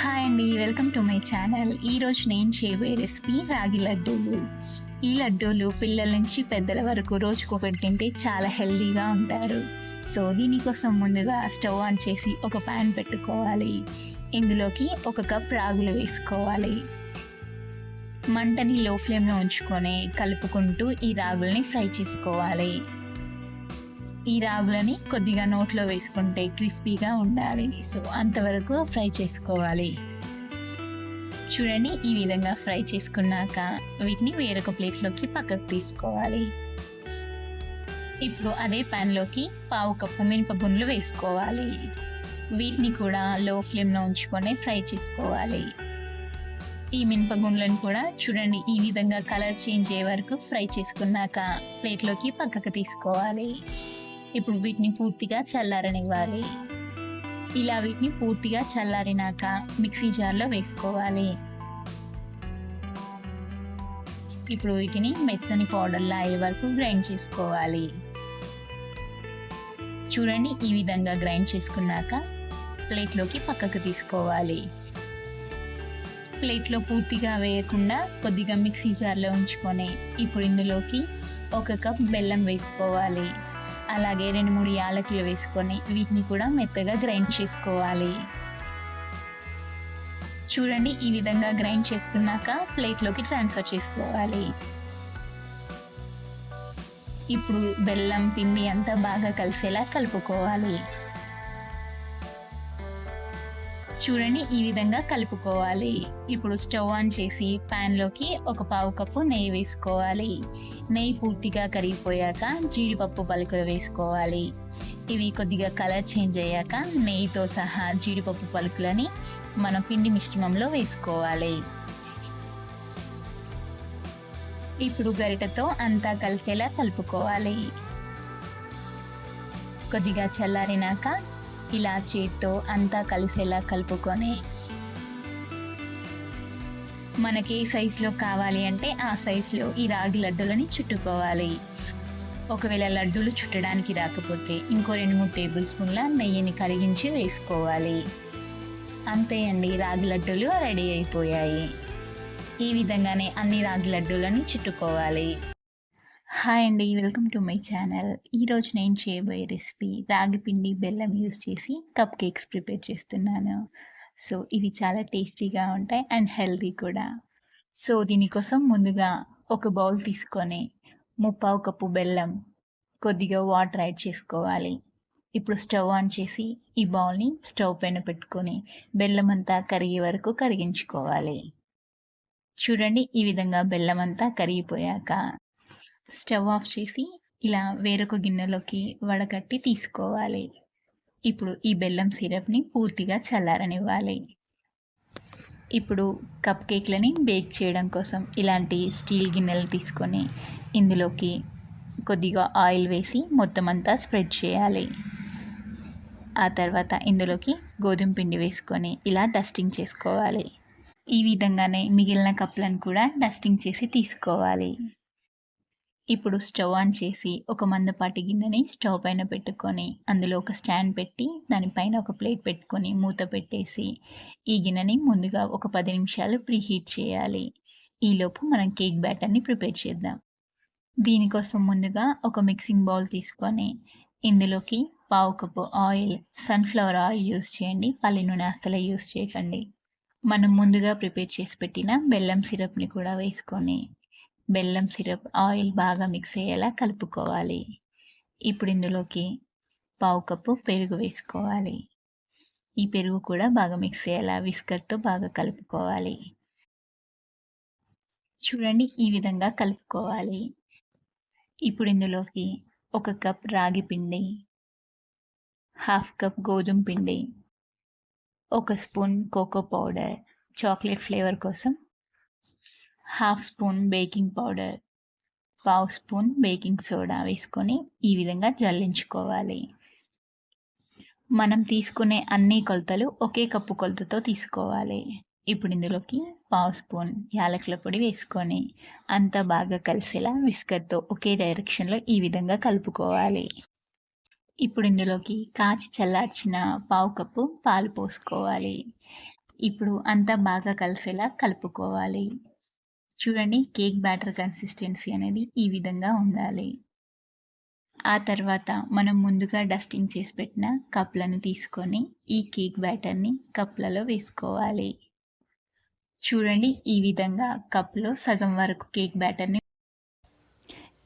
Hi అండి welcome to my channel ఈరోజు నేను చేయబోయే రెసిపీ రాగి లడ్డూలు. ఈ లడ్డూలు పిల్లల నుంచి పెద్దల వరకు రోజుకొకటి తింటే చాలా హెల్దీగా ఉంటారు. సో దీనికోసం ముందుగా స్టవ్ ఆన్ చేసి ఒక ప్యాన్ పెట్టుకోవాలి. ఇందులోకి ఒక కప్ రాగులు వేసుకోవాలి. మంటని లో ఫ్లేమ్లో ఉంచుకొని కలుపుకుంటూ ఈ రాగుల్ని ఫ్రై చేసుకోవాలి. ఈ రాగులని కొద్దిగా నోట్లో వేసుకుంటే క్రిస్పీగా ఉండాలి. సో అంతవరకు ఫ్రై చేసుకోవాలి. చూడండి ఈ విధంగా ఫ్రై చేసుకున్నాక వీటిని వేరొక ప్లేట్లోకి పక్కకు తీసుకోవాలి. ఇప్పుడు అదే ప్యాన్లోకి పావు కప్పు మినపగుండ్లు వేసుకోవాలి. వీటిని కూడా లో ఫ్లేమ్లో ఉంచుకొని ఫ్రై చేసుకోవాలి. ఈ మినపగుండ్లను కూడా చూడండి ఈ విధంగా కలర్ చేంజ్ అయ్యే వరకు ఫ్రై చేసుకున్నాక ప్లేట్లోకి పక్కకు తీసుకోవాలి. ఇప్పుడు వీటిని పూర్తిగా చల్లారనివ్వాలి. ఇలా వీటిని పూర్తిగా చల్లారినాక మిక్సీ జార్లో వేసుకోవాలి. ఇప్పుడు వీటిని మెత్తని పౌడర్లా అయ్యే వరకు గ్రైండ్ చేసుకోవాలి. చూడండి ఈ విధంగా గ్రైండ్ చేసుకున్నాక ప్లేట్లోకి పక్కకు తీసుకోవాలి. ప్లేట్లో పూర్తిగా వేయకుండా కొద్దిగా మిక్సీ జార్లో ఉంచుకొని ఇప్పుడు ఇందులోకి ఒక కప్ బెల్లం వేసుకోవాలి. అలాగే రెండు మూడు యాలకులు వేసుకొని వీటిని కూడా మెత్తగా గ్రైండ్ చేసుకోవాలి. చూడండి ఈ విధంగా గ్రైండ్ చేసుకున్నాక ప్లేట్లోకి ట్రాన్స్ఫర్ చేసుకోవాలి. ఇప్పుడు బెల్లం పిండి అంతా బాగా కలిసేలా కలుపుకోవాలి. చూడండి ఈ విధంగా కలుపుకోవాలి. ఇప్పుడు స్టవ్ ఆన్ చేసి ప్యాన్లోకి ఒక పావు కప్పు నెయ్యి వేసుకోవాలి. నెయ్యి పూర్తిగా కరిగిపోయాక జీడిపప్పు పలుకులు వేసుకోవాలి. ఇవి కొద్దిగా కలర్ చేంజ్ అయ్యాక నెయ్యితో సహా జీడిపప్పు పలుకులని మనం పిండి మిశ్రమంలో వేసుకోవాలి. ఇప్పుడు గరిటతో అంతా కలిసేలా కలుపుకోవాలి. కొద్దిగా చల్లారినాక ఇలా చేత్తో అంతా కలిసేలా కలుపుకొని మనకి ఏ సైజులో కావాలి అంటే ఆ సైజులో ఈ రాగి లడ్డూలని చుట్టుకోవాలి. ఒకవేళ లడ్డూలు చుట్టడానికి రాకపోతే ఇంకో రెండు మూడు టేబుల్ స్పూన్ల నెయ్యిని కరిగించి వేసుకోవాలి. అంతే అండి రాగి లడ్డూలు రెడీ అయిపోయాయి. ఈ విధంగానే అన్ని రాగి లడ్డూలని చుట్టుకోవాలి. హాయ్ అండి వెల్కమ్ టు మై ఛానల్. ఈరోజు నేను చేయబోయే రెసిపీ రాగి పిండి బెల్లం యూస్ చేసి కప్ కేక్స్ ప్రిపేర్ చేస్తున్నాను. సో ఇవి చాలా టేస్టీగా ఉంటాయి అండ్ హెల్తీ కూడా. సో దీనికోసం ముందుగా ఒక బౌల్ తీసుకొని ముప్పావు కప్పు బెల్లం కొద్దిగా వాటర్ యాడ్ చేసుకోవాలి. ఇప్పుడు స్టవ్ ఆన్ చేసి ఈ బౌల్ని స్టవ్ పైన పెట్టుకొని బెల్లం అంతా కరిగే వరకు కరిగించుకోవాలి. చూడండి ఈ విధంగా బెల్లం అంతా కరిగిపోయాక స్టవ్ ఆఫ్ చేసి ఇలా వేరొక గిన్నెలోకి వడకట్టి తీసుకోవాలి. ఇప్పుడు ఈ బెల్లం సిరప్ని పూర్తిగా చల్లారనివ్వాలి. ఇప్పుడు కప్ కేక్లని బేక్ చేయడం కోసం ఇలాంటి స్టీల్ గిన్నెలు తీసుకొని ఇందులోకి కొద్దిగా ఆయిల్ వేసి మొత్తం అంతా స్ప్రెడ్ చేయాలి. ఆ తర్వాత ఇందులోకి గోధుమ పిండి వేసుకొని ఇలా డస్టింగ్ చేసుకోవాలి. ఈ విధంగానే మిగిలిన కప్లను కూడా డస్టింగ్ చేసి తీసుకోవాలి. ఇప్పుడు స్టవ్ ఆన్ చేసి ఒక మందపాటి గిన్నెని స్టవ్ పైన పెట్టుకొని అందులో ఒక స్టాండ్ పెట్టి దానిపైన ఒక ప్లేట్ పెట్టుకొని మూత పెట్టేసి ఈ గిన్నెని ముందుగా ఒక పది నిమిషాలు ప్రీహీట్ చేయాలి. ఈలోపు మనం కేక్ బ్యాటర్ని ప్రిపేర్ చేద్దాం. దీనికోసం ముందుగా ఒక మిక్సింగ్ బౌల్ తీసుకొని ఇందులోకి పావు cup oil sunflower oil use చేయండి. పల్లి నూనె అస్సలే యూస్ చేయకండి. మనం ముందుగా ప్రిపేర్ చేసి పెట్టిన బెల్లం సిరప్ని కూడా వేసుకొని బెల్లం సిరప్ ఆయిల్ బాగా మిక్స్ అయ్యేలా కలుపుకోవాలి. ఇప్పుడు ఇందులోకి పావు కప్పు పెరుగు వేసుకోవాలి. ఈ పెరుగు కూడా బాగా మిక్స్ అయ్యేలా విస్కర్తో బాగా కలుపుకోవాలి. చూడండి ఈ విధంగా కలుపుకోవాలి. ఇప్పుడు ఇందులోకి ఒక కప్ రాగి పిండి హాఫ్ కప్ గోధుమ పిండి ఒక spoon cocoa powder chocolate flavour కోసం హాఫ్ స్పూన్ బేకింగ్ పౌడర్ పావు స్పూన్ బేకింగ్ సోడా వేసుకొని ఈ విధంగా జల్లించుకోవాలి. మనం తీసుకునే అన్ని కొలతలు ఒకే కప్పు కొలతతో తీసుకోవాలి. ఇప్పుడు ఇందులోకి పావు స్పూన్ యాలకుల పొడి వేసుకొని అంతా బాగా కలిసేలా విస్కర్తో ఒకే డైరెక్షన్లో ఈ విధంగా కలుపుకోవాలి. ఇప్పుడు ఇందులోకి కాచి చల్లార్చిన పావు కప్పు పాలు పోసుకోవాలి. ఇప్పుడు అంతా బాగా కలిసేలా కలుపుకోవాలి. చూడండి కేక్ బ్యాటర్ కన్సిస్టెన్సీ అనేది ఈ విధంగా ఉండాలి. ఆ తర్వాత మనం ముందుగా డస్టింగ్ చేసి పెట్టిన కప్లను తీసుకొని ఈ కేక్ బ్యాటర్ని కప్లలో వేసుకోవాలి. చూడండి ఈ విధంగా కప్లో సగం వరకు కేక్ బ్యాటర్ని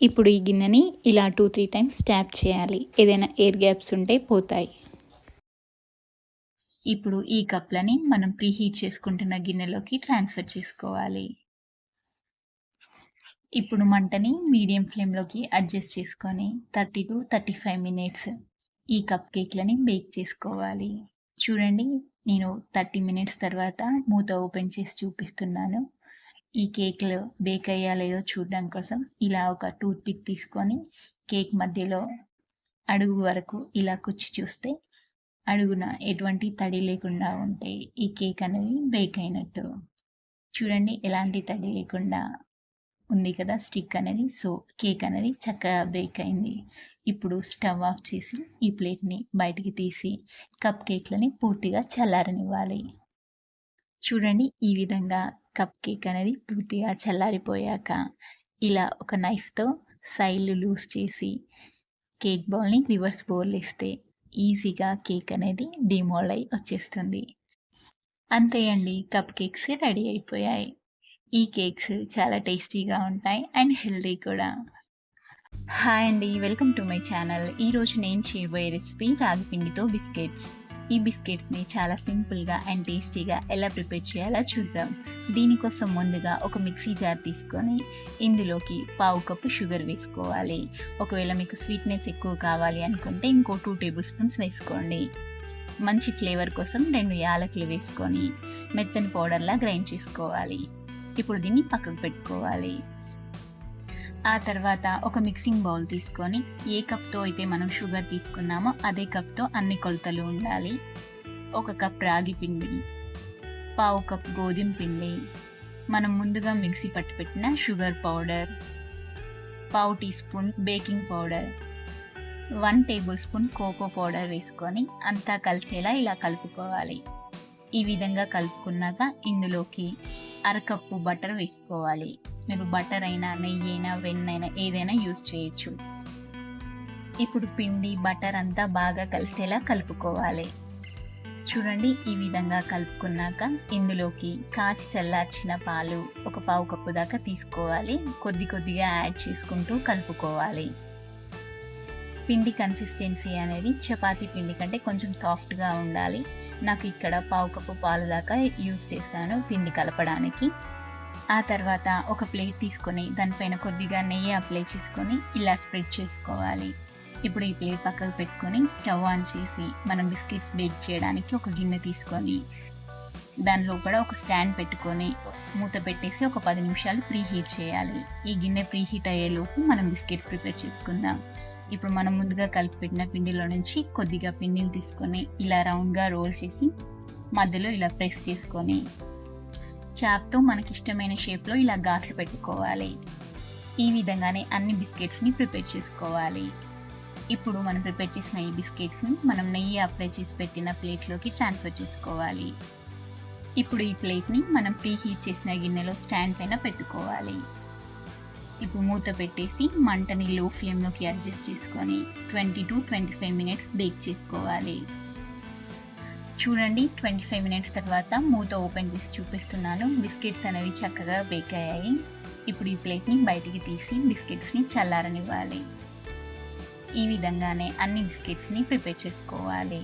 ఇప్పుడు ఈ గిన్నెని ఇలా టూ త్రీ టైమ్స్ ట్యాప్ చేయాలి. ఏదైనా ఎయిర్ గ్యాప్స్ ఉంటే పోతాయి. ఇప్పుడు ఈ కప్లని మనం ప్రీహీట్ చేసుకుంటున్న గిన్నెలోకి ట్రాన్స్ఫర్ చేసుకోవాలి. ఇప్పుడు మంటని మీడియం ఫ్లేమ్లోకి అడ్జస్ట్ చేసుకొని thirty to thirty five minutes ఈ కప్ కేక్లని బేక్ చేసుకోవాలి. చూడండి నేను థర్టీ మినిట్స్ తర్వాత మూత ఓపెన్ చేసి చూపిస్తున్నాను. ఈ కేక్లు బేక్ అయ్యా లేదో చూడడం కోసం ఇలా ఒక టూత్ పిక్ తీసుకొని కేక్ మధ్యలో అడుగు వరకు ఇలా కుచ్చి చూస్తే అడుగున ఎటువంటి తడి లేకుండా ఉంటే ఈ కేక్ అనేది బేక్ అయినట్టు. చూడండి ఎలాంటి తడి లేకుండా ఉంది కదా స్టిక్ అనేది. సో కేక్ అనేది చక్కగా బేక్ అయింది. ఇప్పుడు స్టవ్ ఆఫ్ చేసి ఈ ప్లేట్ని బయటికి తీసి కప్ కేక్లని పూర్తిగా చల్లారనివ్వాలి. చూడండి ఈ విధంగా కప్ కేక్ అనేది పూర్తిగా చల్లారిపోయాక ఇలా ఒక నైఫ్తో సైడ్లు లూజ్ చేసి కేక్ బౌల్ని రివర్స్ బౌల్ ఇస్తే ఈజీగా కేక్ అనేది డిమోల్డ్ అయి వచ్చేస్తుంది. అంతే అండి. కప్ కేక్స్ రెడీ అయిపోయాయి. ఈ కేక్స్ చాలా టేస్టీగా ఉంటాయి అండ్ హెల్దీ కూడా. హాయ్ అండి వెల్కమ్ టు మై ఛానల్. ఈరోజు నేను చేయబోయే రెసిపీ రాగిపిండితో బిస్కెట్స్. ఈ బిస్కెట్స్ని చాలా సింపుల్గా అండ్ టేస్టీగా ఎలా ప్రిపేర్ చేయాలో చూద్దాం. దీనికోసం ముందుగా ఒక మిక్సీ జార్ తీసుకొని ఇందులోకి పావు కప్పు షుగర్ వేసుకోవాలి. ఒకవేళ మీకు స్వీట్నెస్ ఎక్కువ కావాలి అనుకుంటే ఇంకో టూ టేబుల్ స్పూన్స్ వేసుకోండి. మంచి ఫ్లేవర్ కోసం రెండు యాలకులు వేసుకొని మెత్తని పౌడర్లా గ్రైండ్ చేసుకోవాలి. ఇప్పుడు దీన్ని పక్కకు పెట్టుకోవాలి. ఆ తర్వాత ఒక మిక్సింగ్ బౌల్ తీసుకొని ఏ కప్తో అయితే మనం షుగర్ తీసుకున్నామో అదే కప్తో అన్ని కొలతలు ఉండాలి. ఒక కప్ రాగి పిండి పావు కప్ గోధుమ పిండి మనం ముందుగా మిక్సీ పట్టుపెట్టిన షుగర్ పౌడర్ పావు teaspoon baking powder one tablespoon cocoa powder వేసుకొని అంతా కలిసేలా ఇలా కలుపుకోవాలి. ఈ విధంగా కలుపుకున్నాక ఇందులోకి అరకప్పు బటర్ వేసుకోవాలి. మీరు బటర్ అయినా నెయ్యి అయినా వెన్నైనా ఏదైనా యూజ్ చేయొచ్చు. ఇప్పుడు పిండి బటర్ అంతా బాగా కలిసేలా కలుపుకోవాలి. చూడండి ఈ విధంగా కలుపుకున్నాక ఇందులోకి కాచి చల్లార్చిన పాలు ఒక పావు కప్పు దాకా తీసుకోవాలి. కొద్ది కొద్దిగా యాడ్ చేసుకుంటూ కలుపుకోవాలి. పిండి కన్సిస్టెన్సీ అనేది చపాతీ పిండి కంటే కొంచెం సాఫ్ట్గా ఉండాలి. నాకు ఇక్కడ పావు కప్పు పాలు దాకా యూజ్ చేశాను పిండి కలపడానికి. ఆ తర్వాత ఒక ప్లేట్ తీసుకొని దానిపైన కొద్దిగా నెయ్యి అప్లై చేసుకొని ఇలా స్ప్రెడ్ చేసుకోవాలి. ఇప్పుడు ఈ ప్లేట్ పక్కకు పెట్టుకొని స్టవ్ ఆన్ చేసి మనం బిస్కెట్స్ బేక్ చేయడానికి ఒక గిన్నె తీసుకొని దాని లోపల ఒక స్టాండ్ పెట్టుకొని మూత పెట్టేసి ఒక పది నిమిషాలు ప్రీ హీట్ చేయాలి. ఈ గిన్నె ప్రీ హీట్ అయ్యేలోపు మనం బిస్కెట్స్ ప్రిపేర్ చేసుకుందాం. ఇప్పుడు మనం ముందుగా కలిపి పెట్టిన పిండిలో నుంచి కొద్దిగా పిండిని తీసుకొని ఇలా రౌండ్గా రోల్ చేసి మధ్యలో ఇలా ప్రెస్ చేసుకొని చాప్తో మనకి ఇష్టమైన షేప్లో ఇలా ఘాట్లు పెట్టుకోవాలి. ఈ విధంగానే అన్ని బిస్కెట్స్ని ప్రిపేర్ చేసుకోవాలి. ఇప్పుడు మనం ప్రిపేర్ చేసిన ఈ బిస్కెట్స్ని మనం నెయ్యి అప్లై చేసి పెట్టిన ప్లేట్లోకి ట్రాన్స్ఫర్ చేసుకోవాలి. ఇప్పుడు ఈ ప్లేట్ని మనం ప్రీ హీట్ చేసిన గిన్నెలో స్టాండ్ పైన పెట్టుకోవాలి. ఇప్పుడు మూత పెట్టేసి మంటని లో ఫ్లేమ్లోకి అడ్జస్ట్ చేసుకొని twenty to twenty five minutes bake చేసుకోవాలి. చూడండి ట్వంటీ ఫైవ్ మినిట్స్ తర్వాత మూత ఓపెన్ చేసి చూపిస్తున్నాను. బిస్కెట్స్ అనేవి చక్కగా బేక్ అయ్యాయి. ఇప్పుడు ఈ ప్లేట్ని బయటికి తీసి బిస్కెట్స్ని చల్లారనివ్వాలి. ఈ విధంగానే అన్ని బిస్కెట్స్ని ప్రిపేర్ చేసుకోవాలి.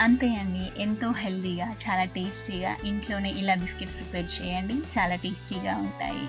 అంతే అండి. ఎంతో హెల్దీగా చాలా టేస్టీగా ఇంట్లోనే ఇలా బిస్కెట్స్ ప్రిపేర్ చేయండి. చాలా టేస్టీగా ఉంటాయి.